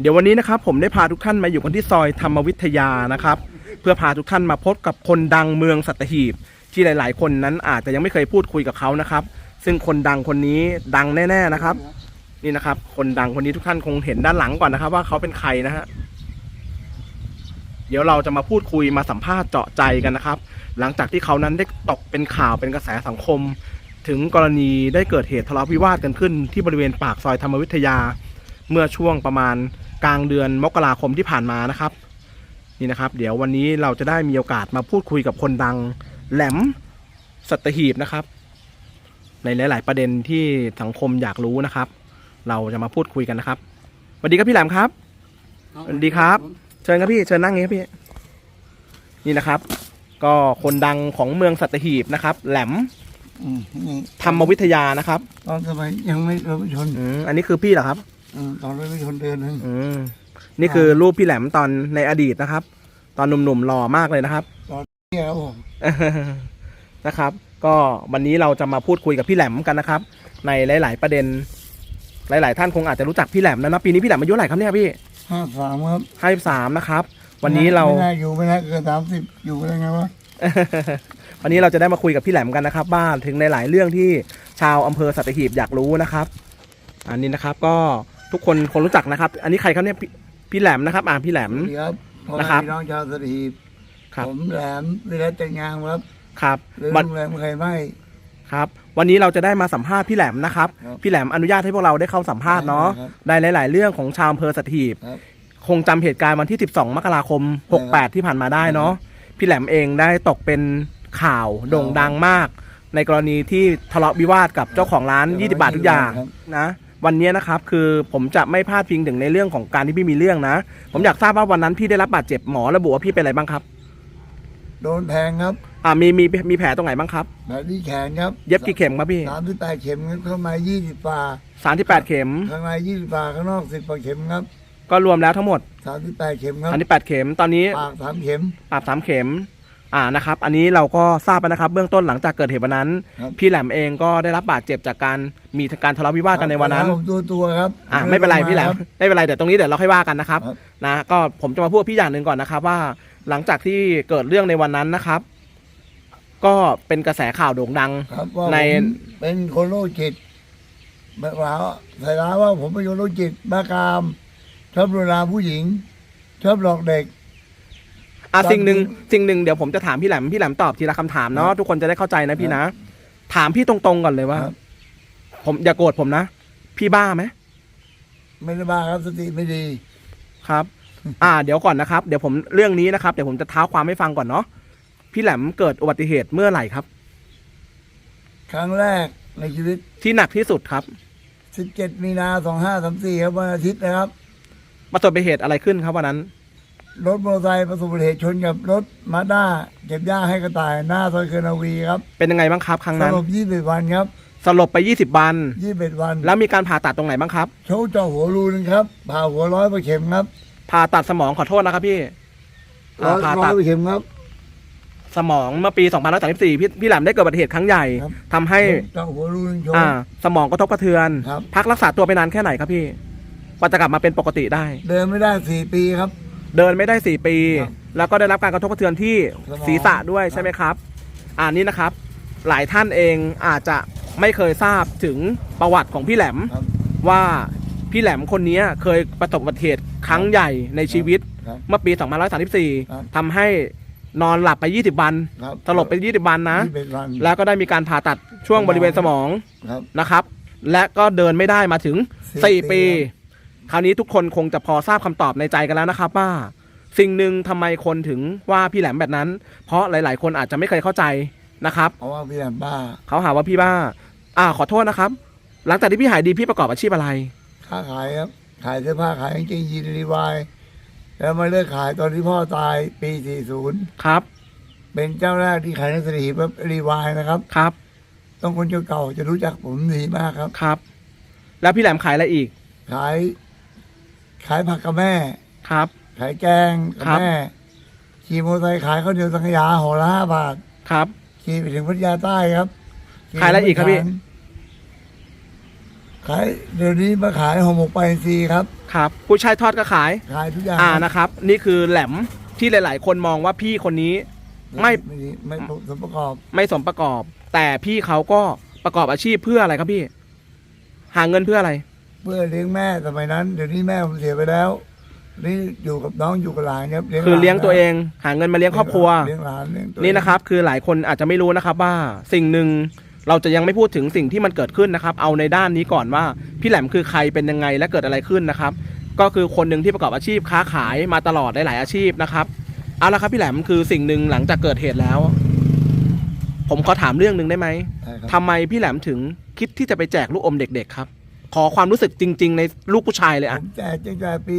เดี๋ยววันนี้นะครับผมได้พาทุกท่านมาอยู่กันที่ซอยธรรมวิทยานะครับ เพื่อพาทุกท่านมาพบกับคนดังเมืองสัตหีบ ที่หลาย ๆ คนนั้นอาจจะยังไม่เคยพูดคุยกับเขานะครับ ซึ่งคนดังคนนี้ดังแน่ ๆ นะครับ นี่นะครับ คนดังคนนี้ทุกท่านคงเห็นด้านหลังก่อนนะครับ ว่าเขาเป็นใครนะฮะเดี๋ยวเราจะมาพูดคุยมาสัมภาษณ์เจาะใจกันนะครับ หลังจากที่เขานั้นได้ตกเป็นข่าวเป็นกระแสสังคม ถึงกรณีได้เกิดเหตุทะเลาะวิวาทกันขึ้น ที่บริเวณปากซอยธรรมวิทยา เมื่อช่วงประมาณ กลางเดือนมกราคมที่ผ่านมานะครับ นี่นะครับ เดี๋ยววันนี้เราจะได้มีโอกาสมาพูดคุยกับคนดังแหลมสัตหีบนะครับ ในหลาย ๆ ประเด็นที่สังคมอยากรู้นะครับ เราจะมาพูดคุยกันนะครับสวัสดีครับพี่แหลมครับสวัสดีครับ เชิญครับพี่เชิญนั่งนี้ครับพี่ นี่นะครับ ก็คนดังของเมืองสัตหีบนะครับ แหลมอืมนี่ธรรมวิทยานะครับ ตอนสมัยยังไม่รถไม่ชน อืมอันนี้คือพี่เหรอครับ อืมตอนรถไม่ชนเดือนหนึงอืมนี่คือรูปพี่แหลมตอนในอดีตนะครับ ตอนหนุ่มๆหล่อมากเลยนะครับเนี่ยครับผมนะครับ ก็วันนี้เราจะมาพูดคุยกับพี่แหลมกันนะครับ ในหลาย ๆ ประเด็น หลาย ๆ ท่านคงอาจจะรู้จักพี่แหลมแล้วนะปีนี้พี่แหลมอายุเท่าไหร่ครับเนี่ยพี่ห้าสามครับห้าสามนะครับ วันนี้เราไม่น่าอยู่ไม่น่าเกินสามสิบอยู่ได้ไงวะวันนี้เราจะได้มาคุยกับพี่แหลมกันนะครับว่าถึงในหลายเรื่องที่ชาวอำเภอสัตหีบอยากรู้นะครับ อันนี้นะครับก็ ทุกคนคงรู้จักนะครับ อันนี้ใครครับเนี่ยพี่พี่แหลมนะครับ อ่าพี่แหลม สวัสดีครับพ่อนะแม่ครับพี่น้องชาวสถีบครับ ผมแหลมวิรัตแต่งงานครับครับหรือวัน โรงแรมใครไม่ ครับวันนี้เราจะได้มาสัมภาษณ์พี่แหลมนะครับ ครับพี่แหลมอนุญาตให้พวกเราได้เข้าสัมภาษณ์เนาะได้ครับในหลาย ๆ เรื่องของชาวอำเภอสัตหีบครับคงจำเหตุการณ์วันที่ 12 มกราคมได้ครับ68 ที่ผ่านมาได้เนาะพี่แหลมเองได้ตกเป็นข่าวโด่งดังมาก ในกรณีที่ทะเลาะวิวาทกับเจ้าของร้าน20 บาททุกอย่างครับ นะ วันนี้นะครับคือผมจะไม่พลาดพิงถึงในเรื่องของการที่พี่มีเรื่องนะ ผมอยากทราบว่าวันนั้นพี่ได้รับบาดเจ็บหมอระบุว่าพี่เป็นอะไรบ้างครับ โดนแทงครับ อ่ามีมีมีแผลตรงไหนบ้างครับแผลที่แขนครับเย็บกี่เข็มครับพี่สามที่แปดเข็มครับข้างในยี่สิบฝาสามที่แปดเข็มข้างในยี่สิบฝาข้างนอกสิบกว่าเข็มครับ ก็รวมแล้วทั้งหมดสามที่แปดเข็มครับสามที่แปดเข็มตอนนี้ปากสามเข็มปรับสามเข็ม อ่านะครับ อันนี้เราก็ทราบไปนะครับ เบื้องต้นหลังจากเกิดเหตุวันนั้น ครับพี่แหลมเองก็ได้รับบาดเจ็บจากการมีการทะเลาะวิวาทกันในวันนั้น ผมตัวตัวๆครับอ่าไม่เป็นไรพี่แหลมครับ ไม่เป็นไรเดี๋ยวตรงนี้เดี๋ยวเราค่อยว่ากันนะครับครับ นะก็ผมจะมาพูดกับพี่อย่างหนึ่งก่อนนะครับว่า หลังจากที่เกิดเรื่องในวันนั้นนะครับ ก็เป็นกระแสข่าวโด่งดัง ครับว่าใน ผมเป็นคนโรคจิตแบบว่าใส่ร้ายว่าผมเป็นคนโรคจิตบ้ากาม ชอบรุนแรงผู้หญิง ชอบหลอกเด็ก อะตอนสิ่งหนึ่งนี้สิ่งหนึ่งเดี๋ยวผมจะถามพี่แหลมพี่แหลมตอบทีละคำถามเนาะทุกคนจะได้เข้าใจนะพี่นะ ถามพี่ตรงๆก่อนเลยว่า ครับ ผมอย่าโกรธผมนะ พี่บ้าไหมไม่ได้บ้าครับสติไม่ดีครับ อ่า เดี๋ยวก่อนนะครับ เดี๋ยวผมเรื่องนี้นะครับเดี๋ยวผมจะเท้าความให้ฟังก่อนเนาะพี่แหลมเกิดอุบัติเหตุเมื่อไหร่ครับ ครั้งแรกในชีวิต ที่หนักที่สุดครับ 17 มีนา 2534 ครับวันอาทิตย์นะครับ ประสบอุบัติเหตุอะไรขึ้นครับวันนั้น รถมอเตอร์ไซค์ประสบอุบัติเหตุชนกับรถมาด้าเก็บหญ้าให้กระต่ายหน้าซอยเคินาวีครับเป็นยังไงบ้างครับครั้งสนั้น ลบ21วันครับ สลบไป 20 วัน 21 วันแล้วมีการผ่าตัดตรงไหนบ้างครับ โชว์เจาะหัวรูนึงครับผ่าหัวร้อยกว่าเข็มครับผ่าตัดสมองขอโทษนะครับพี่ร้อ่าอยผ่าร้อตัยดกว่าเข็มครับ สมองเมื่อปี2534พี่พี่แหลมได้เกิดอุบัติเหตุครั้งใหญ่ครับ ทำให้ เจาะหัวรูนึงโชว์อ่า สมองกระทบกระเทือน ครับ พักรักษาตัวไปนานแค่ไหนครับพี่กว่าจะกลับมาเป็นปกติได้ เดินไม่ได้สี่ปีครับ เดินไม่ได้4ปี ครับแล้วก็ได้รับการกระทบกระเทือนที่สมองศีรษะด้วยครับ ใช่ไหมครับ อ่านี่นะครับ หลายท่านเองอาจจะไม่เคยทราบถึงประวัติของพี่แหลม ครับว่าพี่แหลมคนนี้เคยประสบอุบัติเหตุครั้งใหญ่ในชีวิตครับ เมื่อปี ครับ 2534ทำให้นอนหลับไป 20 วันครับสลบไป 20 วันนะ21วัน แล้วก็ได้มีการผ่าตัดช่วงบริเวณสมองครับ นะครับ และก็เดินไม่ได้มาถึง สี่4 ปี ปี คราวนี้ทุกคนคงจะพอทราบคำตอบในใจกันแล้วนะครับว่า สิ่งหนึ่งทำไมคนถึงว่าพี่แหลมแบบนั้น เพราะหลาย ๆ คนอาจจะไม่เคยเข้าใจนะครับเพราะว่าพี่แหลมบ้าเขาหาว่าพี่บ้า อ่าขอโทษนะครับ หลังจากที่พี่หายดีพี่ประกอบอาชีพอะไรค้าขายครับขายเสื้อผ้าขายกางเกงยีนรีวายแล้วมาเลิกขายตอนที่พ่อตายปี 40 ครับ เป็นเจ้าแรกที่ขายหนังสือหีบรีวายนะครับครับ ต้องคนเก่าๆจะรู้จักผมดีมากครับครับ แล้วพี่แหลมขายอะไรอีก ขาย ขายผักกับแม่ ครับ ขายแกงกับครับ แม่ ขี่มอเตอร์ไซค์ขายข้าวเหนียวสังขยาห่อละห้าบาท ครับ ขี่ไปถึงพัทยาใต้ครับขายอะไรอีกครับพี่ขขายเดี๋ยวนี้มาขายห่อหมกปลาอินทรีย์ครับ ครับกุ้ยช่ายทอดก็ขาย ขายทุกอย่างอ่านะครับ นี่คือแหลมที่หลาย ๆ คนมองว่าพี่คนนี้ ไม่ ไม่ดีไม่สมประกอบ ไม่สมประกอบ แต่พี่เขาก็ประกอบอาชีพเพื่ออะไรครับพี่ หาเงินเพื่ออะไร เพื่อเลี้ยงแม่สมัยนั้น เดี๋ยวนี้แม่ผมเสียไปแล้ว นี่อยู่กับน้องอยู่กับหลานครับคือหานเลี้ยงตัวเองหาเงินมาเลี้ยงครอบครัว เลี้ยงหลานเลี้ยงตัวเองนี่นะครับ คือหลายคนอาจจะไม่รู้นะครับว่าสิ่งหนึ่งเราจะยังไม่พูดถึงสิ่งที่มันเกิดขึ้นนะครับ เอาในด้านนี้ก่อนว่าพี่แหลมคือใครเป็นยังไงและเกิดอะไรขึ้นนะครับ ก็คือคนหนึ่งที่ประกอบอาชีพค้าขายมาตลอดหลายๆอาชีพนะครับเอาละครับพี่แหลมคือสิ่งหนึ่งหลังจากเกิดเหตุแล้ว ผมขอถามเรื่องหนึ่งได้ไหมใช่ครับ ทำไมพี่แหลมถึงคิดที่จะไปแจกลูกอมเด็ก ๆ ครับ ขอความรู้สึกจริง ๆ ในลูกผู้ชายเลยผอะ มแจกตั้งแต่ปี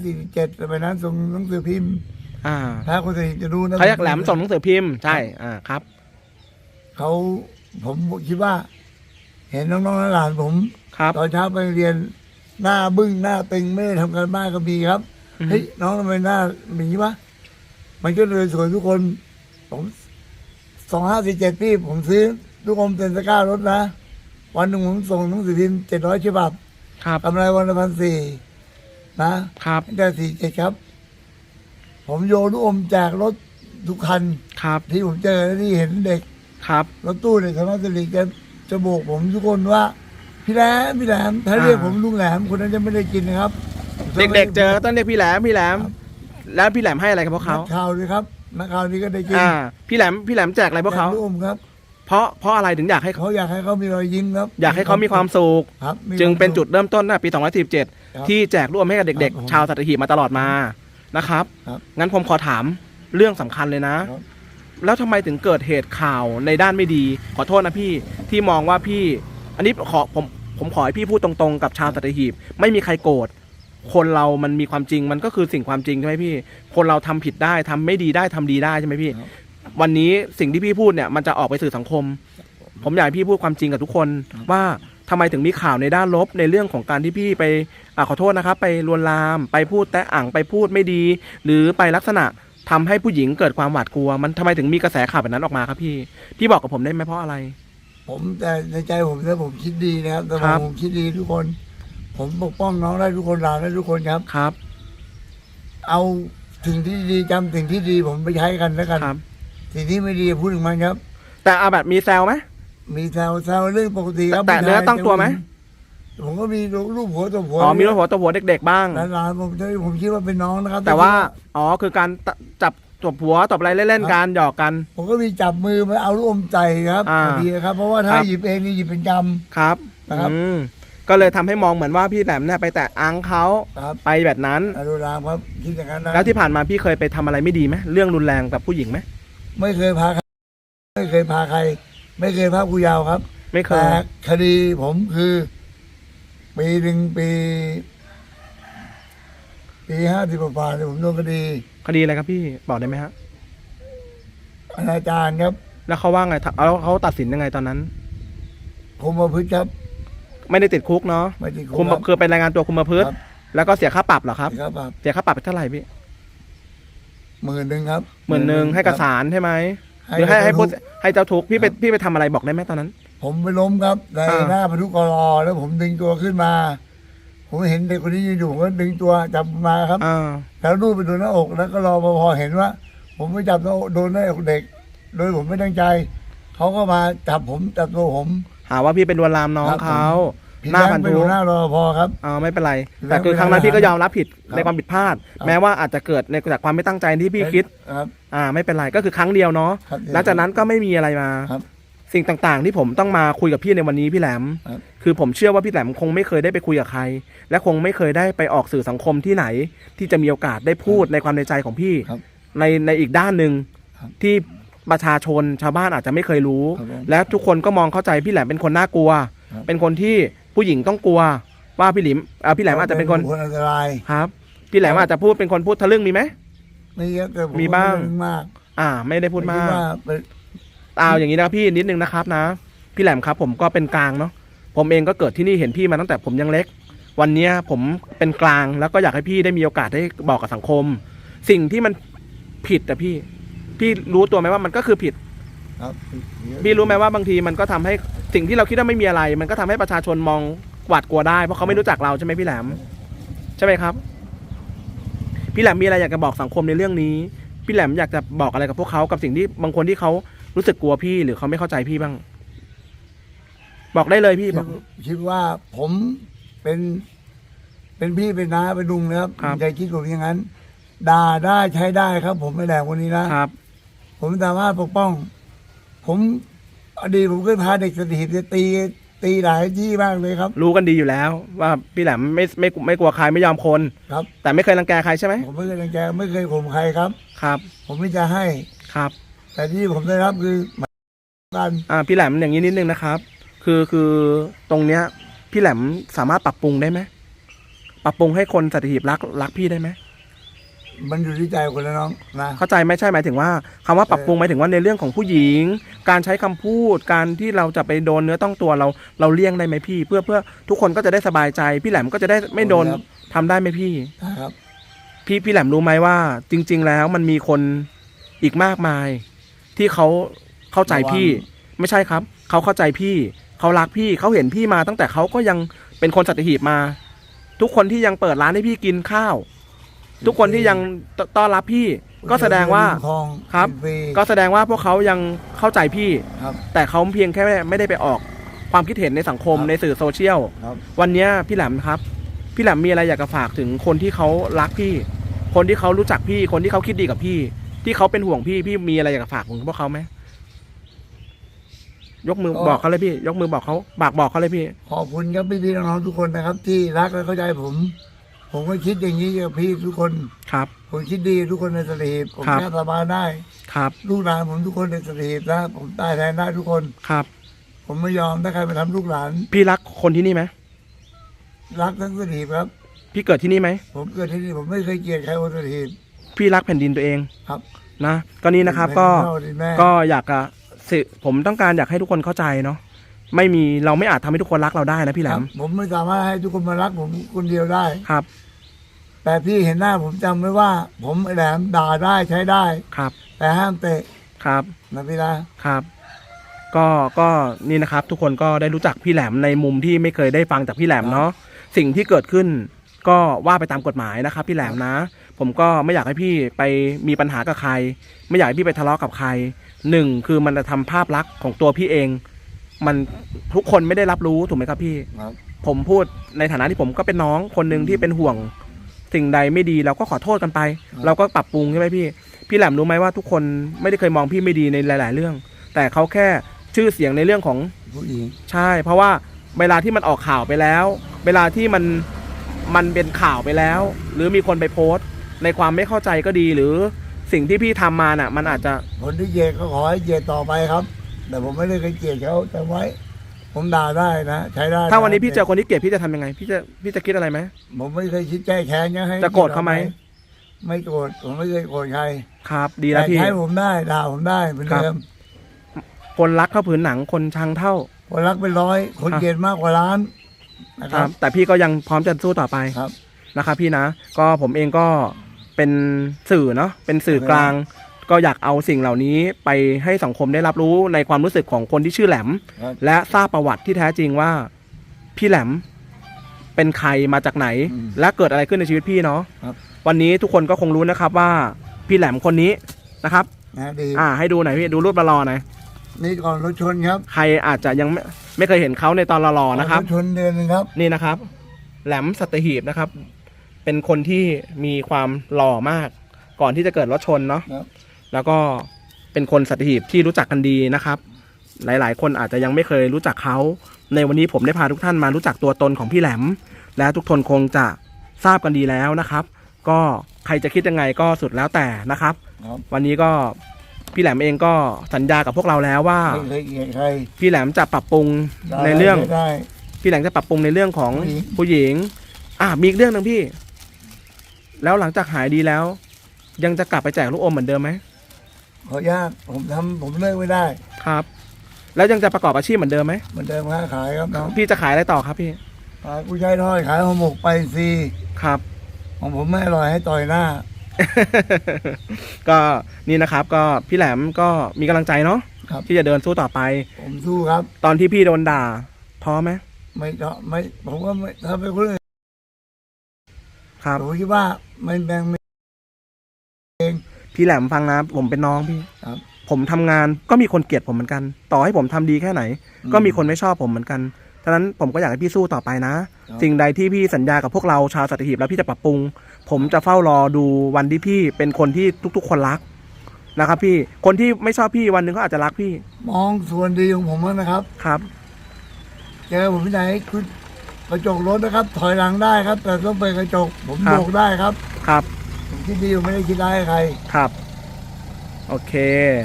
2547สมัยนั้นส่งหนังสือพิมพ์อ่าถ้าคนสนิทจะรู้นะเขาอยากแหลมส่งหนังสือพิมพ์ใช่อ่าครับ เขาผมคิดว่า เห็นน้องๆหลานๆผม ครับ ตอนเช้าไปเรียนหน้าบึ้งหน้าตึงไม่ได้ทำการบ้านก็มีครับอือฮึ เฮ้ยน้องทำไมหน้าเป็นอย่างนี้วะมันก็เลยสวยทุกคน ผมสองห้าสี่เจ็ดพี่ผมซื้อลูกอมเซนสก้ารถนะ วันหนึ่งผมส่งหนังสือพิมพ์เจ็ดร้อยฉบับครับ กำไรวันละพันสี่นะครับ ตั้งแต่สี่เจ็ดครับ ผมโยนลูกอมแจกรถทุกคัน ครับ ที่ผมเจอที่เห็นเด็กครับ รถตู้เนี่ยสามารถจะหลีกจะจะโบกผมทุกคนว่า พี่แหลมพี่แหลมถ้าอ่าเรียกผมลุงแหลมคนนั้นจะไม่ได้กินนะครับเด็กๆเจอต้องเรียกพี่แหลมพี่แหลม แล้วพี่แหลมให้อะไรกับพวกนัเขากข่าวเลยครับนักข่าวนี้ก็ได้กินอ่าพี่แหลมพี่แหลมแจกอะไรพวกเขาแจลูกอมครับ เพราะเพราะอะไรถึงอยากให้เขาเขาอยากให้เขามีรอยยิ้มครับอยากให้เขามีความสุข ครับมีจึงเป็นความสุขจุดเริ่มต้นนะปี ครับ2017 ที่แจกร่วมให้กับเด็ก ครับผมๆ ชาวสัตหีบมาตลอดมานะครับ ครับงั้นผมขอถามเรื่องสำคัญเลยนะ ครับ แล้วทำไมถึงเกิดเหตุข่าวในด้านไม่ดี ขอโทษนะพี่ที่มองว่าพี่ อันนี้ขอผมผมขอให้พี่พูดตรงๆ กับชาวสัตหีบ ไม่มีใครโกรธคนเรามันมีความจริงมันก็คือสิ่งความจริงใช่ไหมพี่ คนเราทำผิดได้ทำไม่ดีได้ทำดีได้ใช่ไหมพี่ ครับ วันนี้สิ่งที่พี่พูดเนี่ยมันจะออกไปสื่อสังคม ผมอยากให้พี่พูดความจริงกับทุกคน ว่าทำไมถึงมีข่าวในด้านลบในเรื่องของการที่พี่ไปอาขอโทษนะครับ ไปลวนลาม ไปพูดแตะอ่างไปพูดไม่ดี หรือไปลักษณะทำให้ผู้หญิงเกิดความหวาดกลัว มันทำไมถึงมีกระแสข่าวแบบนั้นออกมาครับพี่ พี่บอกกับผมได้ไหมเพราะอะไร ผมแต่ในใจผมนะผมคิดดีนะครับแต่ครับ ผมคิดดีทุกคน ผมปกป้องน้องได้ทุกคนหลานได้ทุกคนครับ ครับ เอาสิ่งที่ดีจำสิ่งที่ดีผมไปใช้กันแล้วกัน ครับ สิ่งที่ไม่ดีพูดถึงมันครับ แต่เอาแบบมีแซวไหม มีแซวแซวเรื่องปกติครับแต่เนื้อต้องตัวไหม ผมก็มีรูปหัวตัวหัวอ๋อมีรถหัวตัวหัวเด็กๆบ้าง หลานๆผมจะผมคิดว่าเป็นน้องนะครับแต่ว่า อ๋อ คือการตจับตบหัวตบอะไรเล่นๆกันหยอกกัน ผมก็มีจับมือมาเอาลูกอมใจครับอ่าพอดีครับ เพราะว่าถ้าครับหยิบเองนี่หยิบเป็นจ ครับนะครับอืมก็เลยทำให้มองเหมือนว่าพี่แหลมเนี่ยไปแตะอังเขาำครับไปแบบนั้น อนุรามครับคิดอย่างนั้นนะแล้วที่ผ่านมาพี่เคยไปทำอะไรไม่ดีไหมเรื่องรุนแรงกับผู้หญิงไหม ไม่เคยพาใครไม่เคยพาใคร ไม่เคยพาผู้เยาว์ครับไม่เคแต่ยคดีผมคือปีหนึ่งปี ปีห้าสิบกว่าเนี่ยผมโดนคดีคดีอะไรครับพี่บอกได้ไหมฮะ อนาจารครับแล้วเขาว่าไงแล้วเขาตัดสินยังไงตอนนั้นคุมประพฤติครับ ไม่ได้ติดคุกเนาะไม่ติดคุคุมกครับ คือเป็นรายงานตัวคุมประพฤติครับ แล้วก็เสียค่าปรับเหรอครับ ครับครับเสียค่าปรับไปเท่าไหร่พี่ หมื่นหนึ่งครับ หมื่นหนึ่งให้กับครับศาลใช่ไหมหรือให้กับให้ผู้ทุกให้เจ้าทุกข์พี่ไปครับพี่ไปทำอะไรบอกได้ไหมตอนนั้น ผมไปล้มครับในอ่าหน้าพนุกรอแล้วผมดึงตัวขึ้นมา ผมเห็นเด็กคนนี้ยืนอยู่ผมก็ดึงตัวจับมาครับอ่าแล้วรูปไปโดนหน้าอกแล้วก็รอพอเห็นว่า ผมไปจับหน้าอกโดนหน้าอกเด็ก โดยผมไม่ตั้งใจเขาก็มาจับผมจับตัวผม หาว่าพี่เป็นลวนลามน้องครับเขาพี่ หน้าแบงพันค์เป็นธุ หัวหน้ารอพอครับ อ่าไม่เป็นไรพี่แต่คือแบงค์ครั้งนั้นเป็นพี่ก็ยอมรับผิดครับ ในความผิดพลาดครับแม้ว่าอาจจะเกิดในจากความไม่ตั้งใจที่พี่คิด ครับ อ่าไม่เป็นไรก็คือครั้งเดียวเนาะครับหลังจากนั้นก็ไม่มีอะไรมา ครับสิ่งต่างๆ ที่ผมต้องมาคุยกับพี่ในวันนี้พี่แหลม ครับ คือผมเชื่อว่าพี่แหลมคงไม่เคยได้ไปคุยกับใคร และคงไม่เคยได้ไปออกสื่อสังคมที่ไหน ที่จะมีโอกาสได้พูดในความในใจของพี่ ครับ ในในอีกด้านหนึ่งครับที่ประชาชนชาวบ้านอาจจะไม่เคยรู้ ครับผมและทุกคนก็มองเข้าใจพี่แหลมเป็นคนน่ากลัว ครับเป็นคนที่ ผู้หญิงต้องกลัวว่าพี่หลิมอ่าพี่แหลมอาจจะเป็นคนคนอันตรายครับ พี่แหลมอาจจะพูดเป็นคนพูดทะลึ่งมีไหมไม่เยอะแต่ผมมีบ้างไได้มาก อ่า ไม่ได้พูดมากผคิว่าเป็นเอาอย่างนี้นะครับพี่นิดนึงนะครับนะ พี่แหลมครับ ผมก็เป็นกลางเนาะผมเองก็เกิดที่นี่เห็นพี่มาตั้งแต่ผมยังเล็ก วันเนี้ยผมเป็นกลางแล้วก็อยากให้พี่ได้มีโอกาสได้บอกกับสังคม สิ่งที่มันผิดอะพี่ พี่รู้ตัวไหมว่ามันก็คือผิด ครับพี่รู้ไหมว่าบางทีมันก็ทำให้สิ่งที่เราคิดว่าไม่มีอะไร มันก็ทำให้ประชาชนมองหวาดกลัวได้เพราะเขาไม่รู้จักเราใช่ไหมพี่แหลม ใช่ไหมครับ พี่แหลมมีอะไรอยากจะบอกสังคมในเรื่องนี้ พี่แหลมอยากจะบอกอะไรกับพวกเขากับสิ่งที่บางคนที่เขารู้สึกกลัวพี่หรือเขาไม่เข้าใจพี่บ้าง บอกได้เลยพี่บอก คิดว่าผมเป็น เป็นพี่เป็นน้าเป็นลุงนะครับครับ ใจคิดผมอย่างนั้น ด่าได้ใช้ได้ครับ ผมไม่แหลกคนนี้นะครับ ผมสามารถปกป้อง ผมอดีตผมเคยพาเด็กสถิตไปตีตีหลายที่มากเลยครับ รู้กันดีอยู่แล้ว ว่าพี่แหลมไม่ไม่ไม่กลัวใครไม่ยอมคน ครับ แต่ไม่เคยรังแกใครใช่ไหมผมไม่เคยรังแกไม่เคยข่มใครครับ ครับ ผมไม่จะให้ ครับ แต่ที่ผมได้รับคือหมายกันอ่าพี่แหลมอย่างนี้นิดนึงนะครับ คือคือตรงเนี้ย พี่แหลมสามารถปรับปรุงได้ไหมปรับปรุงให้คนสัตหีบรักรักพี่ได้ไหม มันอยู่ที่ใจคนละน้องนะ เข้าใจไหมใช่หมายถึงว่าคำว่าปรับปรุงหมายถึงว่าในเรื่องของผู้หญิง การใช้คำพูดการที่เราจะไปโดนเนื้อต้องตัวเราเราเลี่ยงได้ไหมพี่ เพื่อเพื่อทุกคนก็จะได้สบายใจ พี่แหลมก็จะได้ไม่โดนทำได้ไหมพี่ นะครับ พี่พี่แหลมรู้ไหมว่า จริง ๆ แล้วมันมีคนอีกมากมาย ที่เขาเข้าใจพี่ ไม่ใช่ครับ เขาเข้าใจพี่ เขารักพี่เขาเห็นพี่มาตั้งแต่เขาก็ยังเป็นคนสัตหีบมา ทุกคนที่ยังเปิดร้านให้พี่กินข้าว ทุกคนที่ยังตต้อนรับพี่ ก็แสดงว่าทองครับฟรีก็แสดงว่าพวกเขายังเข้าใจพี่ ครับ แต่เขาเพียงแค่ไม่ได้ไปออกความคิดเห็นในสังคมครับ ในสื่อโซเชียล ครับ วันเนี้ยพี่แหลมครับ พี่แหลมมีอะไรอยากจะฝากถึงคนที่เขารักพี่ คนที่เขารู้จักพี่ คนที่เขาคิดดีกับพี่ ที่เขาเป็นห่วงพี่ พี่มีอะไรอยากจะฝากถึงพวกเขาไหมยกมือบอกเขาเลยพี่ ยกมือบอกเขาบากบอกเขาเลยพี่ ขอบคุณครับพี่ๆน้องๆทุกคนนะครับ ที่รักและเข้าใจผม ผมก็คิดอย่างนี้กับพี่ทุกคน ครับ ผมคิดดีทุกคนในสถีบผมครับ แค่สบายได้ ครับ ลูกหลานผมทุกคนในสถีบนะผมตายแทนได้ทุกคน ครับ ผมไม่ยอมถ้าใครมาทำลูกหลานพี่รักคนที่นี่ไหมรักทั้งสถีบครับ พี่เกิดที่นี่ไหม ผมเกิดที่นี่ผมไม่เคยเกลียดใครบนสถีบพี่รักแผ่นดินตัวเองครับนะ ก็นี่นะครับก็แม่แม่ก็อยากจะสื่อผมต้องการอยากให้ทุกคนเข้าใจเนาะ ไม่มีเราไม่อาจทำให้ทุกคนรักเราได้นะพี่แหลครัมบผมไม่สามารถให้ทุกคนมารักผมคนเดียวได้ ครับ แต่พี่เห็นหน้าผมจำไว้ว่า ผมไอ้แหลมด่าได้ใช้ได้ ครับ แต่ห้ามเตะครับ นะพี่นะครับ ก็ก็นี่นะครับ ทุกคนก็ได้รู้จักพี่แหลมในมุมที่ไม่เคยได้ฟังจากพี่แหลมเนาะสิ่งที่เกิดขึ้น ก็ว่าไปตามกฎหมายนะครับพี่แหลมนะ ผมก็ไม่อยากให้พี่ไปมีปัญหากับใคร ไม่อยากให้พี่ไปทะเลาะกับใครหนึ่งคือมันจะทำภาพลักษณ์ของตัวพี่เอง มันทุกคนไม่ได้รับรู้ถูกไหมครับพี่ ครับ ผมพูดในฐานะที่ผมก็เป็นน้องคนหนึ่งที่เป็นห่วง สิ่งใดไม่ดีเราก็ขอโทษกันไป ครับ เราก็ปรับปรุงใช่ไหมพี่ พี่แหลมรู้ไหมว่าทุกคนไม่ได้เคยมองพี่ไม่ดีในหลาย ๆ เรื่อง แต่เขาแค่ชื่อเสียงในเรื่องของ ผู้หญิง ใช่ เพราะว่าเวลาที่มันออกข่าวไปแล้ว เวลาที่มันมันเป็นข่าวไปแล้ว หรือมีคนไปโพสต์ ในความไม่เข้าใจก็ดี หรือสิ่งที่พี่ทำมาน่ะ มันอาจจะ คนที่เกลียดก็ขอให้เกลียดต่อไปครับ แต่ผมไม่ได้เคยเกลียดเขาจำไว้ ผมด่าได้นะใช้ได้ถ้าวันนี้พี่เจอคนที่เกลียดพี่จะทำยังไง พี่จะพี่จะคิดอะไรไหม ผมไม่เคยคิดแก้แค้นยังให้จะโกรธเขาไหม ไม่โกรธผมไม่เคยโกรธใครครับ ดีแต่แล้วพี่ ใช้ผมได้ด่าผมได้เหมือนครับเดิมคนรักเข้าผืนหนังคนชังเท่า คนรักเป็นร้อย คนครับเกลียดมากกว่าล้านนะคครัรับ บ แต่พี่ก็ยังพร้อมจะสู้ต่อไปครับ นะครับ พี่นะ ก็ผมเองก็เป็นสื่อเนาะเป็นสื่อกลาง ก็อยากเอาสิ่งเหล่านี้ไปให้สังคมได้รับรู้ในความรู้สึกของคนที่ชื่อแหลม ครับ และทราบประวัติที่แท้จริงว่า พี่แหลมเป็นใครมาจากไหน อืมและเกิดอะไรขึ้นในชีวิตพี่เนาะครับ วันนี้ทุกคนก็คงรู้นะครับว่าพี่แหลมคนนี้นะครับ นะดีอ่า ให้ดูหน่อยพี่ดูรูปรอๆหน่อยนี่ก่อนรถชนครับใครอาจจะยังไม่ไม่เคยเห็นเขาในตอนรอๆนะครับรถชนเดือนหนึงครับ นี่นะครับ แหลมสัตหีบนะครับ เป็นคนที่มีความหล่อมาก ก่อนที่จะเกิดรถชนเนาะครับ แล้วก็เป็นคนสัตหีบที่รู้จักกันดีนะครับ หลายๆ คนอาจจะยังไม่เคยรู้จักเขา ในวันนี้ผมได้พาทุกท่านมารู้จักตัวตนของพี่แหลม และทุกคนคงจะทราบกันดีแล้วนะครับ ก็ใครจะคิดยังไงก็สุดแล้วแต่นะครับ ครับวันนี้ก็พี่แหลมเองก็สัญญากับพวกเราแล้วว่า ไม่เคยเกลียดใครพี่แหลมจะปรับปรุงด่าในเรื่องใช้ได้ พี่แหลมจะปรับปรุงในเรื่องของผู้หญิง ผู้หญิง อะมีอีกเรื่องหนึ่งพี่ แล้วหลังจากหายดีแล้ว ยังจะกลับไปแจกลูกอมเหมือนเดิมไหม ขออนุญาตผมทำผมเลิกไม่ได้ครับ แล้วยังจะประกอบอาชีพเหมือนเดิมไหมเหมือนเดิมค้าขายครับน้องพี่จะขายอะไรต่อครับพี่ขายกุ้ยช่ายทอดขายห่อหมกไปซีครับ ของผมไม่อร่อยให้ต่อยหน้า ก็นี่นะครับก็พี่แหลมก็มีกำลังใจเนาะครับ ที่จะเดินสู้ต่อไป ผมสู้ครับ ตอนที่พี่โดนด่าท้อไหมไม่ชอบไม่ผมก็ไม่ถ้าเป็นคนอื่นครับ ผมคิดว่ามันแบ่งไม่ พี่แหลมฟังนะผมเป็นน้องพี่ครับ ผมทำงานก็มีคนเกลียดผมเหมือนกัน ต่อให้ผมทำดีแค่ไหนก็มีคนไม่ชอบผมเหมือนกันฉะนั้นผมก็อยากให้พี่สู้ต่อไปนะ ครับ สิ่งใดที่พี่สัญญากับพวกเราชาวสัตหีบแล้วพี่จะปรับปรุง ผมจะเฝ้ารอดูวันที่พี่เป็นคนที่ทุก ๆ คนรักนะครับ พี่คนที่ไม่ชอบพี่วันหนึ่งเขาอาจจะรักพี่มองส่วนดีของผมบ้างนะครับ ครับ เจอผมที่ไหนคุณกระจกรถนะครับ ถอยหลังได้ครับ แต่ต้องเปิดกระจกผมครับ โบกได้ครับ ครับผม คิดดีผมไม่ได้คิดร้ายให้ใครครับ โอเค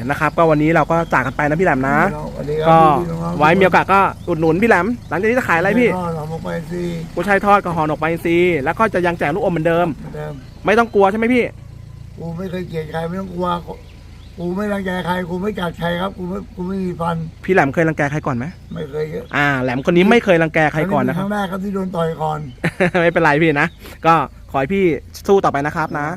นะครับ ก็วันนี้เราก็จากกันไปนะพี่แหลมนะ สวัสดีครัก็พี่ๆน้องๆไว้มีโอกาสก็อุดหนุนพี่แหลม หลังจากนี้จะขายอะไรพี่ก็เราบอกไปสิกุ้ยช่ายทอดกับห่อหนกไปลาอินทรีย์แล้วก็จะยังแจกลูกอมเหมือนเดิม เหมือนเดิมไม่ต้องกลัวใช่ไหมพี่ กูไม่เคยเกลียดใครไม่ต้องกลัวกูไม่รังแกใครกูไม่กัดใครครับกูไม่กูไม่มีฟันพี่แหลมเคยรังแกใครก่อนไหมไม่เคยเยอะอ่าแหลมคนนี้ไม่เคยรังแกใครก่อนนะคครัรั้บงแรกครับที่โดนต่อยก่อน ไม่เป็นไรพี่นะ ก็ขอให้พี่สู้ต่อไปนะครับนะ